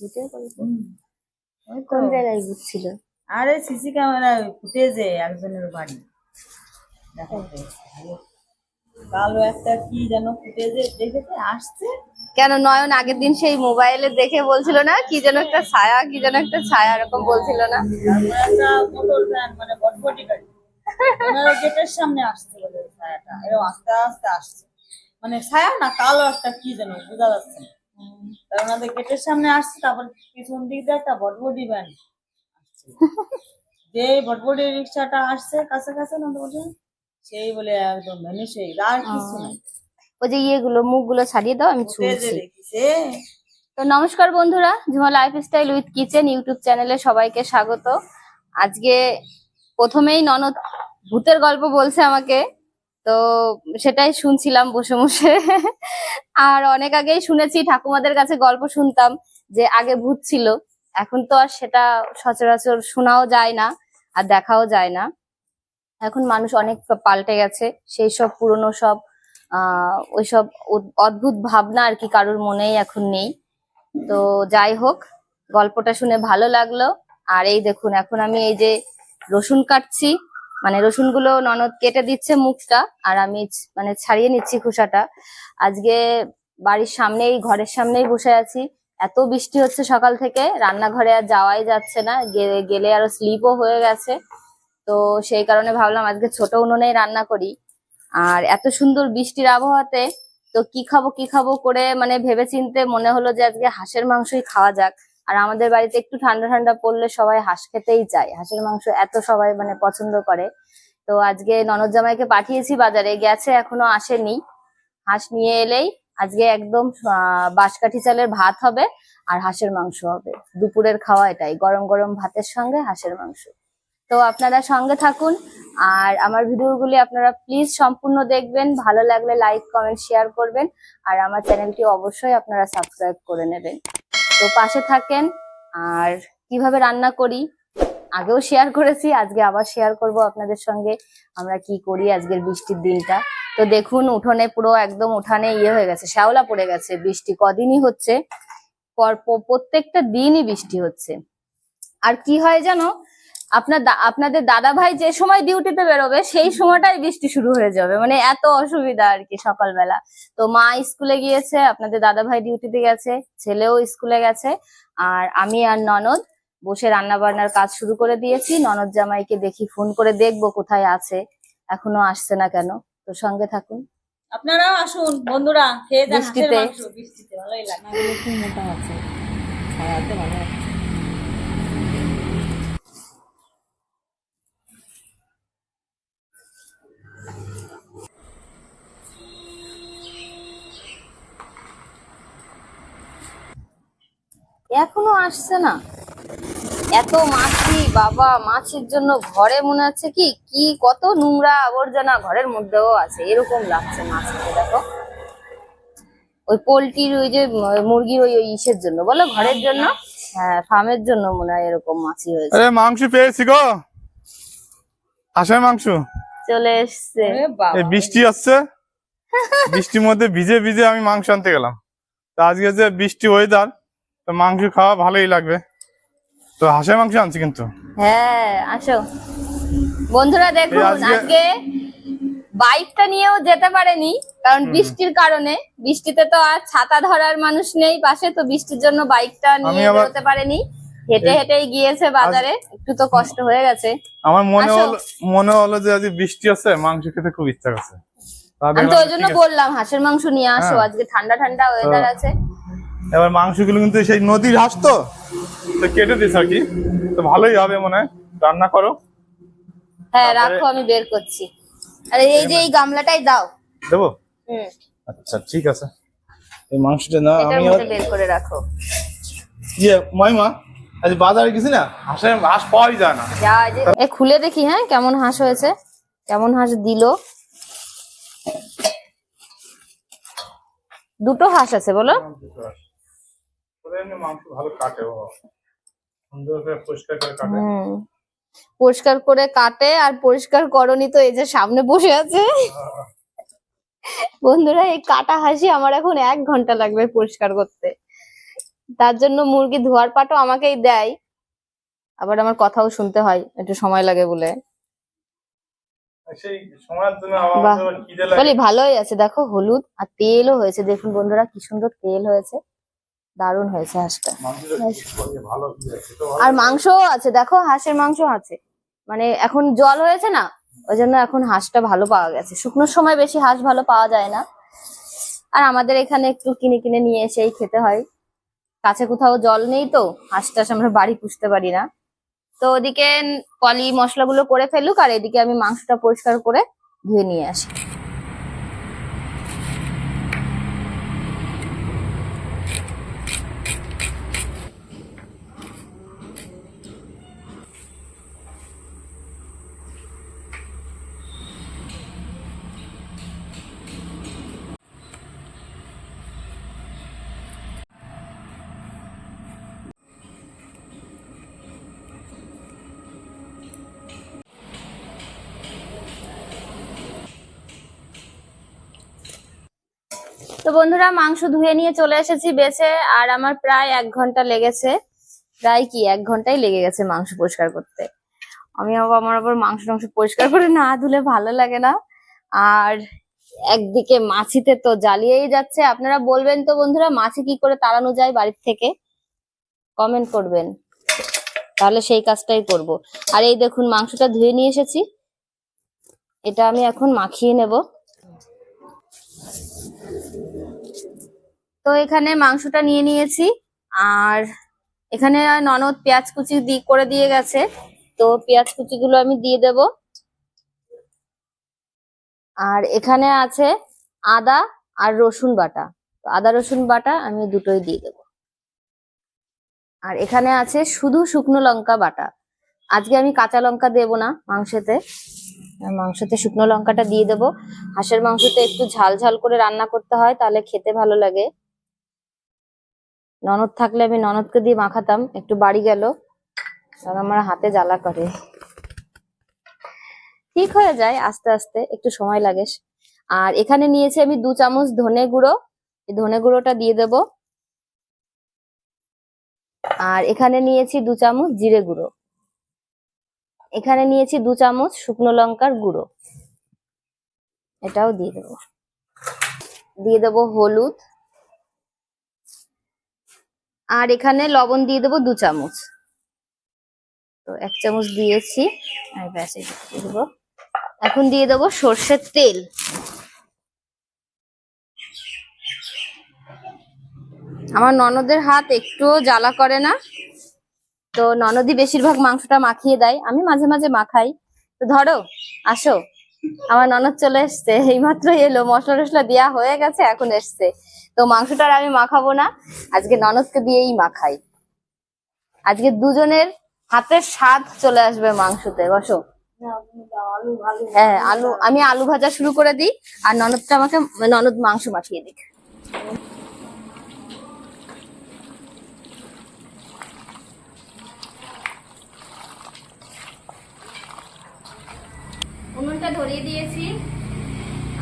ভূতের গল্প কোন জায়গায় ভূত ছিল আরে সিসি ক্যামেরা ফুটেজে একজনের বাড়ি। দেখা পেয়েছে। কালো একটা কি যেন ফুটেজে দেখেছে আসছে। কেন নয়ন আগের দিন সেই মোবাইলে দেখে বলছিল না? কি যেন একটা ছায়া কি যেন একটা ছায়া এরকম বলছিল না? মানে বটবটি গাড়ি। গেটের সামনে আসছে ছায়াটা। এরকম আস্তে আস্তে আসছে। মানে ছায়া না কালো একটা কি যেন বোঝা যাচ্ছে না। তার ওনাদের গেটের সামনে আসছে তারপর পিছন দিক দিয়ে একটা বটবটি ভ্যান যে বটবটি রিক্সাটা আসছে কাছে কাছে না বলে সেই বলে একদম ভ্যানিশ হয়ে গেল আর কিছু নাই ওই যে ইয়েগুলো মুখগুলো ছাড়িয়ে দাও আমি দেখিছে তো নমস্কার বন্ধুরা Jhuma life style with kitchen YouTube চ্যানেলে সবাইকে স্বাগত। আজকে প্রথমেই ননদ ভূতের গল্প বলছে আমাকে। তো সেটাই শুনছিলাম বসে বসে। আর অনেক আগেই শুনেছি, ঠাকুমাদের কাছে গল্প শুনতাম যে আগে ভূত ছিল, এখন তো আর সেটা সচরাচর শোনাও যায় না আর দেখাও যায় না। এখন মানুষ অনেক পাল্টে গেছে, সেই সব পুরনো সব, আহ ওইসব অদ- অদ্ভুত ভাবনা আর কি কারোর মনেই এখন নেই। তো যাই হোক, গল্পটা শুনে ভালো লাগল। আর এই দেখুন, এখন আমি এই যে রসুন কাটছি মানে রসুনগুলো ননদ কেটে দিচ্ছে মুখটা, আর আমি মানে ছাড়িয়ে নিচ্ছি খোসাটা। আজকে বাড়ির সামনেই, ঘরের সামনেই বসে আছি। এত বৃষ্টি হচ্ছে সকাল থেকে, রান্নাঘরে আর যাওয়াই যাচ্ছে না। গেলে আরও স্লিপও হয়ে গেছে। তো সেই কারণে ভাবলাম আজকে ছোট উনুনেই রান্না করি। আর এত সুন্দর বৃষ্টির আবহাওয়াতে, তো কি খাব কি খাব করে মানে ভেবে চিনতে মনে হলো যে আজকে হাঁসের মাংসই খাওয়া যাক। আর আমাদের বাড়িতে একটু ঠান্ডা ঠান্ডা পড়লে সবাই হাঁস খেতেই চায়। হাঁসের মাংস এত সবাই মানে পছন্দ করে। তো আজকে ননদ জামাইকে পাঠিয়েছি বাজারে, গেছে এখনও আসেনি। হাঁস নিয়ে এলেই আজকে একদম বাঁশকাঠি চালের ভাত হবে আর হাঁসের মাংস হবে। দুপুরের খাওয়া এটাই, গরম গরম ভাতের সঙ্গে হাঁসের মাংস। তো আপনারা সঙ্গে থাকুন আর আমার ভিডিওগুলি আপনারা প্লিজ সম্পূর্ণ দেখবেন। ভালো লাগলে লাইক, কমেন্ট, শেয়ার করবেন আর আমার চ্যানেলটি অবশ্যই আপনারা সাবস্ক্রাইব করে নেবেন। তো পাশে থাকেন। আর কীভাবে রান্না করি, আগেও শেয়ার করেছি, আজকে আবার শেয়ার করব আপনাদের সঙ্গে। আমরা কি করি আজকের বৃষ্টির দিনটা। তো দেখুন, উঠোনে পুরো একদম উঠানে ইয়ে হয়ে গেছে, শ্যাওলা পড়ে গেছে। বৃষ্টি কদিনই হচ্ছে, পর- প্রত্যেকটা দিনই বৃষ্টি হচ্ছে। আর কি হয় জানো আপনার দা- আপনাদের দাদা ভাই যে সময় ডিউটিতে বেরোবে সেই সময়টাই বৃষ্টি শুরু হয়ে যাবে। মানে এত অসুবিধা আর কি সকালবেলা। তো মা স্কুলে গিয়েছে আপনাদের দাদা ভাই ডিউটিতে গেছে ছেলেও স্কুলে গেছে আর আমি আর ননদ বসে রান্না বান্নার কাজ শুরু করে দিয়েছি। ননদ জামাইকে দেখি ফোন করে দেখব কোথায় আছে এখনও আসছে না কেন। তো সঙ্গে থাকুন। আপনারাও আসুন বন্ধুরা খেয়ে যান বৃষ্টিতে। বৃষ্টিতে ভালোই লাগে। মোটা আছে এখনও আসছে না। এত মাছি বাবা মাছির জন্য ঘরে মনে হচ্ছে কি কি কত নোংরা আবর্জনা ঘরের মধ্যেও আছে। এরকম লাগছে মাছকে দেখো। ওই পোলট্রির ওই যে মুরগির ওই ওই ইসের জন্য বলো? ঘরের জন্য? হ্যাঁ ফার্মের জন্য মনে হয় এরকম মাছি হয়েছে। আরে মাংস পেয়েছি গো। হাঁসের মাংস। চলে এসছে। বৃষ্টি আসছে। বৃষ্টির মধ্যে ভিজে ভিজে আমি মাংস আনতে গেলাম। তো আজকে যে বৃষ্টি ওয়েদার তো মাংস খাওয়া ভালোই লাগবে। তো হাঁসের মাংস আনছি কিন্তু। হ্যাঁ আসো। বন্ধুরা দেখুন আজকে- বাইকটা নিয়েও যেতে পারেনি কারণ বৃষ্টির কারণে। বৃষ্টিতে তো আর ছাতা ধরার মানুষ নেই পাশে তো বৃষ্টির জন্য বাইকটা নিয়ে বেরোতে পারেনি। হেঁটে হেঁটেই গিয়েছে বাজারে একটু তো কষ্ট হয়ে গেছে। আমার মনে হলো মনে হলো যে আজ বৃষ্টি আছে মাংস খেতে খুব ইচ্ছা করছে। আমি তো ওই জন্য বললাম হাঁসের মাংস নিয়ে আসো হ্যাঁ। আজকে ঠান্ডা ঠান্ডা ওয়েদার আছে। এবার মাংসগুলো কিন্তু সেই নদীর হাঁস তো। তো কেটে দিস আর কি। তো ভালোই হবে মনে হয়। রান্না করো। হ্যাঁ রাখো আমি বের করছি। আরে এই যে এই গামলাটাই দাও। দেবো? হুম। আচ্ছা ঠিক আছে। এই মাংসটা না আমি বের করে রাখো। ইয়ে মহিমা আজ বাজারে গেছি না? হাঁসের হাঁস পাওয়াই যায় না। যা এই এ খুলে দেখি হ্যাঁ কেমন হাঁস হয়েছে। কেমন হাঁস দিল। দুটো হাঁস আছে বলো। মাংস ভালো কাটে সুন্দর করে পরিষ্কার করে কাটে। পরিষ্কার করে কাটে আর পরিষ্কার করনি তো এই যে সামনে বসে আছে। বন্ধুরা এই কাটা হাসি আমার এখন এক ঘণ্টা লাগবে পরিষ্কার করতে। তার জন্য মুরগি ধোয়ার পাটও আমাকেই দেয়। আবার আমার কথাও শুনতে হয় একটু সময় লাগে বলে। বলি ভালোই আছে। দেখো হলুদ আর তেলও হয়েছে। দেখুন বন্ধুরা কি সুন্দর তেল হয়েছে। দারুণ হয়েছে হাঁসটা। আর মাংসও আছে দেখো হাঁসের মাংস আছে। মানে এখন জল হয়েছে না ওই জন্য এখন হাঁসটা ভালো পাওয়া গেছে। শুকনোর সময় বেশি হাঁস ভালো পাওয়া যায় না। আর আমাদের এখানে একটু কিনে কিনে নিয়ে এসেই খেতে হয়। কাছে কোথাও জল নেই তো হাঁস টাস আমরা বাড়ি পুষতে পারি না। তো ওদিকে পলি মশলাগুলো করে ফেলুক আর এদিকে আমি মাংসটা পরিষ্কার করে ধুয়ে নিয়ে আসি। তো বন্ধুরা মাংস ধুয়ে নিয়ে চলে এসেছি বেছে, আর আমার প্রায় এক ঘণ্টা লেগেছে। প্রায় কি, এক ঘন্টাই লেগে গেছে মাংস পরিষ্কার করতে। আমি আমার আবার মাংস টাংস পরিষ্কার করে না ধুলে ভালো লাগে না। আর একদিকে মাছিতে তো জ্বালিয়েই যাচ্ছে। আপনারা বলবেন তো বন্ধুরা, মাছি কি করে তাড়ানো যায় বাড়ির থেকে? কমেন্ট করবেন। তাহলে সেই কাজটাই করব। আর এই দেখুন, মাংসটা ধুয়ে নিয়ে এসেছি। এটা আমি এখন মাখিয়ে নেব। তো এখানে মাংসটা নিয়ে নিয়েছি। আর এখানে ননদ পেঁয়াজ কুচি দি, করে দিয়ে গেছে। তো পেঁয়াজ কুচি গুলো আমি দিয়ে দেব। আর এখানে আছে আদা আর রসুন বাটা। তো আদা, রসুন বাটা আমি দুটোই দিয়ে দেব। আর এখানে আছে শুধু শুকনো লঙ্কা বাটা। আজকে আমি কাঁচা লঙ্কা দেব না মাংসতে। মাংসতে শুকনো লঙ্কাটা দিয়ে দেব। হাঁসের মাংসতে একটু ঝাল ঝাল করে রান্না করতে হয়, তাহলে খেতে ভালো লাগে। ননদ থাকলে আমি ননদকে দিয়ে মাখাতাম। একটু বাড়ি গেল। কারণ আমার হাতে জ্বালা করে। ঠিক হয়ে যায় আস্তে আস্তে, একটু সময় লাগে। আর এখানে নিয়েছি আমি দু চামচ ধনে গুঁড়ো। এই ধনে গুঁড়োটা দিয়ে দেব। আর এখানে নিয়েছি দু চামচ জিরে গুঁড়ো। এখানে নিয়েছি দু চামচ শুকনো লঙ্কার গুঁড়ো। এটাও দিয়ে দেবো। দিয়ে দেবো হলুদ। আর এখানে লবণ দিয়ে দেবো দু চামচ। তো এক চামচ দিয়েছি। আর দেবো। এখন দিয়ে দেবো সর্ষের তেল। আমার ননদের হাত একটুও জ্বালা করে না। তো ননদই বেশিরভাগ মাংসটা মাখিয়ে দেয়। আমি মাঝে মাঝে মাখাই। তো ধরো, আসো। আমার ননদ চলে এসছে, এইমাত্র এলো, মশলা টসলা দেওয়া হয়ে গেছে, এখন এসছে। তো মাংসটা আর আমি মাখাবো না, আজকে ননদকে দিয়েই মাখাই। আজকে দুজনের হাতের স্বাদ চলে আসবে মাংসতে, বসো। হ্যাঁ আলু, আমি আলু ভাজা শুরু করে দিই, আর ননদটা আমাকে, ননদ মাংস মাখিয়ে দিক। উনুনটা ধরিয়ে দিয়েছি।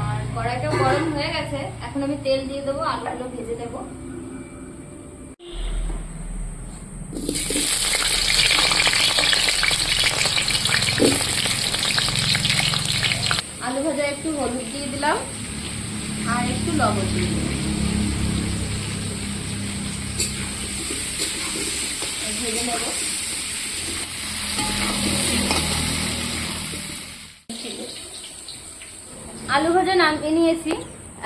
আর কড়াইটা গরম হয়ে গেছে। এখন আমি তেল দিয়ে দেবো আলুগুলো ভেজে দেবো আলু ভাজা একটু হলুদ দিয়ে দিলাম আর একটু লবণ দিয়ে দিলাম ভেজে নেব আলু ভাজা নামিয়ে নিয়েছি।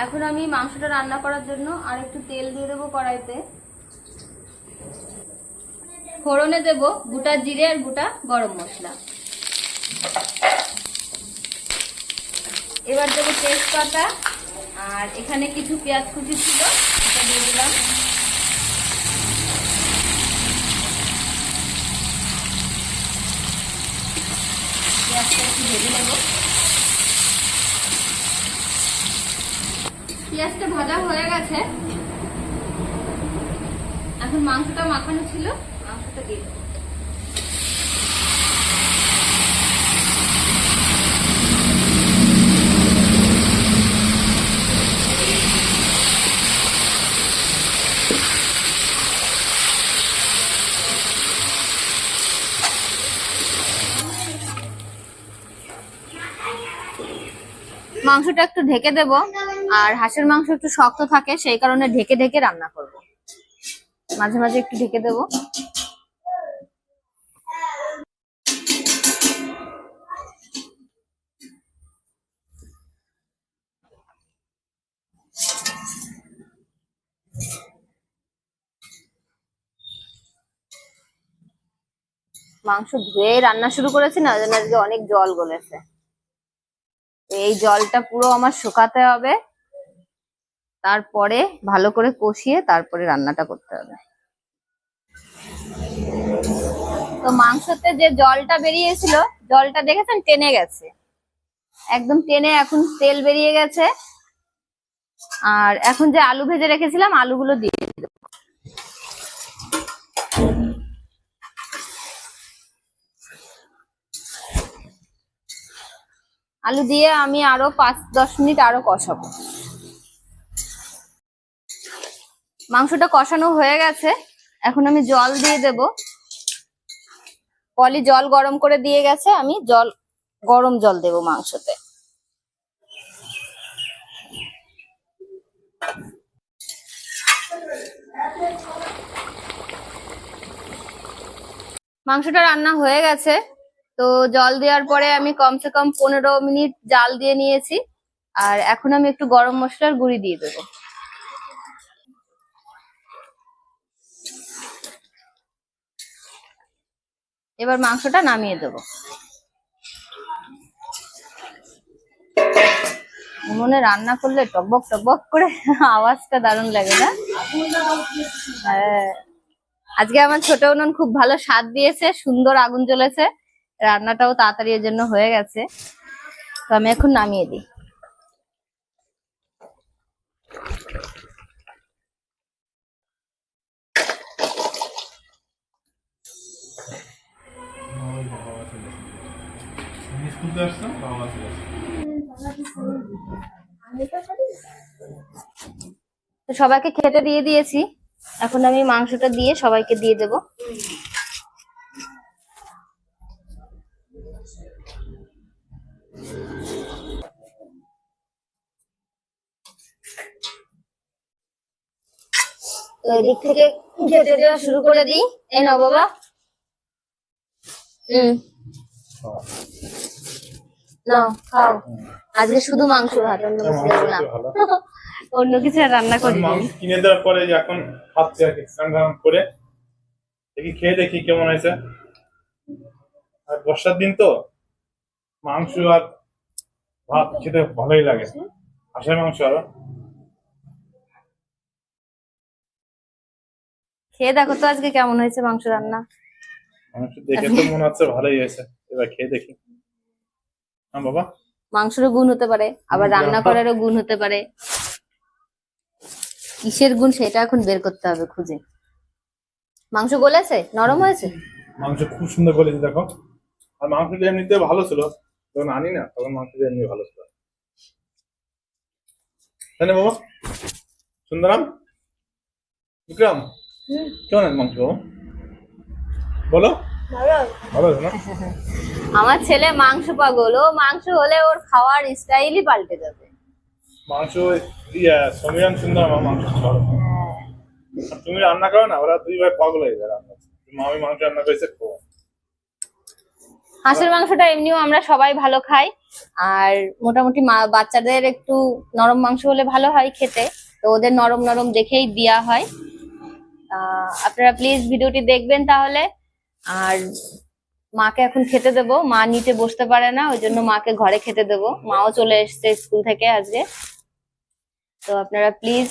এখন আমি মাংসটা রান্না করার জন্য আর একটু তেল দিয়ে দেবো কড়াইতে। ফোড়নে দেব গোটা জিরে আর গোটা গরম মশলা। এবার দেবো তেজপাতা, আর এখানে কিছু পেঁয়াজ কুচি ছিল, সেটা দিয়ে দিলাম। পেঁয়াজটা একটু ভেজে নেব। পেঁয়াজটা ভাজা হয়ে গেছে। এখন মাংসটা মাখানো ছিল মাংসটা দিয়ে মাংসটা একটু ঢেকে দেবো। আর হাঁসের মাংস একটু শক্ত থাকে, সেই কারণে ঢেকে ঢেকে রান্না করব। মাঝে মাঝে একটু ঢেকে দেব। মাংস ধুয়ে রান্না শুরু করেছি না জন্য আজকে অনেক জল গলেছে। এই জলটা পুরো আমার শুকাতে হবে। তারপরে ভালো করে কষিয়ে তারপরে রান্নাটা করতে হবে। তো মাংসতে যে জলটা বেরিয়েছিল, জলটা দেখেছেন? টেনে গেছে। একদম টেনে এখন তেল বেরিয়ে গেছে। আর এখন যে আলু ভেজে রেখেছিলাম, আলুগুলো দিয়ে আলু দিয়ে আমি আরও পাঁচ দশ মিনিট আরও কষাবো। মাংসটা কষানো হয়ে গেছে। এখন আমি জল দিয়ে দেব। পলি জল গরম করে দিয়ে গেছে, আমি জল, গরম জল দেব মাংসতে। মাংসটা রান্না হয়ে গেছে। তো জল দেওয়ার পরে আমি কমসে কম পনেরো মিনিট জাল দিয়ে নিয়েছি। আর এখন আমি একটু গরম মশলার গুঁড়ি দিয়ে দেবো। এবার মাংসটা নামিয়ে দেবো। উনুনে রান্না করলে টকবক টকবক করে আওয়াজটা দারুণ লাগে না? হ্যাঁ। আজকে আমার ছোট উনুন খুব ভালো স্বাদ দিয়েছে, সুন্দর আগুন জ্বলেছে, রান্নাটাও তাড়াতাড়ি এর জন্য হয়ে গেছে। তো আমি এখন নামিয়ে দিই। স্কুল আসছো বাবা চলে তো সবাইকে খেতে দিয়ে দিয়েছি। এখন আমি মাংসটা দিয়ে সবাইকে দিয়ে দেব। এদিক থেকে খেতে দেওয়া শুরু করে দিই। এই নাও বাবা। হুম। খাও। আজকে শুধু মাংস ভাত অন্য কিছু না অন্য কিছু রান্না করি কিনে দেওয়ার পরে এখন খাচ্ছি আর কি স্নান করে দেখি খেয়ে দেখি কেমন হয়েছে। আর বর্ষার দিন তো মাংস আর ভাত খেতে ভালোই লাগে। হাঁসের মাংস আরও। খেয়ে দেখো তো আজকে কেমন হয়েছে মাংস রান্না। মাংস দেখে তো মনে হচ্ছে ভালোই হয়েছে। এবার খেয়ে দেখি। বাবা। মাংসেরও গুণ হতে পারে আবার রান্না করারও গুণ হতে পারে। কিসের গুণ সেটা এখন বের করতে হবে খুঁজে। মাংস গলেছে নরম হয়েছে? মাংস খুব সুন্দর করেছে দেখো। আর মাংসটা এমনিতে ভালো ছিল যখন আনি না তখন মাংসটা এমনি ভালো ছিল। তাই না বাবা? সুন্দরাম? বিক্রম? কেমন আছে মাংস বাবা? বলো। আমার ছেলে মাংস পাগল। ও মাংস হলে ওর খাওয়ার স্টাইলই পাল্টে যাবে। মাংস ইয়া সমীরণ সুন্দর আমার মাংস তুমি রান্না করো না? ওরা দুই ভাই পাগল হয়ে যায় রান্না আমি মাংস রান্না করেছে হাঁসের মাংসটা এমনিও আমরা সবাই ভালো খাই। আর মোটামুটি মা- বাচ্চাদের একটু নরম মাংস হলে ভালো হয় খেতে। তো ওদের নরম নরম দেখেই দেওয়া হয়। আহ, আপনারা প্লিজ ভিডিওটি দেখবেন তাহলে। আর মাকে এখন খেতে দেবো। মা নিতে বসতে পারে না, ওই জন্য মাকে ঘরে খেতে দেব। মাও চলে এসছে স্কুল থেকে আজকে। তো আপনারা প্লিজ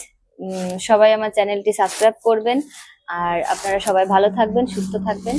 সবাই আমার চ্যানেলটি সাবস্ক্রাইব করবেন। আর আপনারা সবাই ভালো থাকবেন, সুস্থ থাকবেন।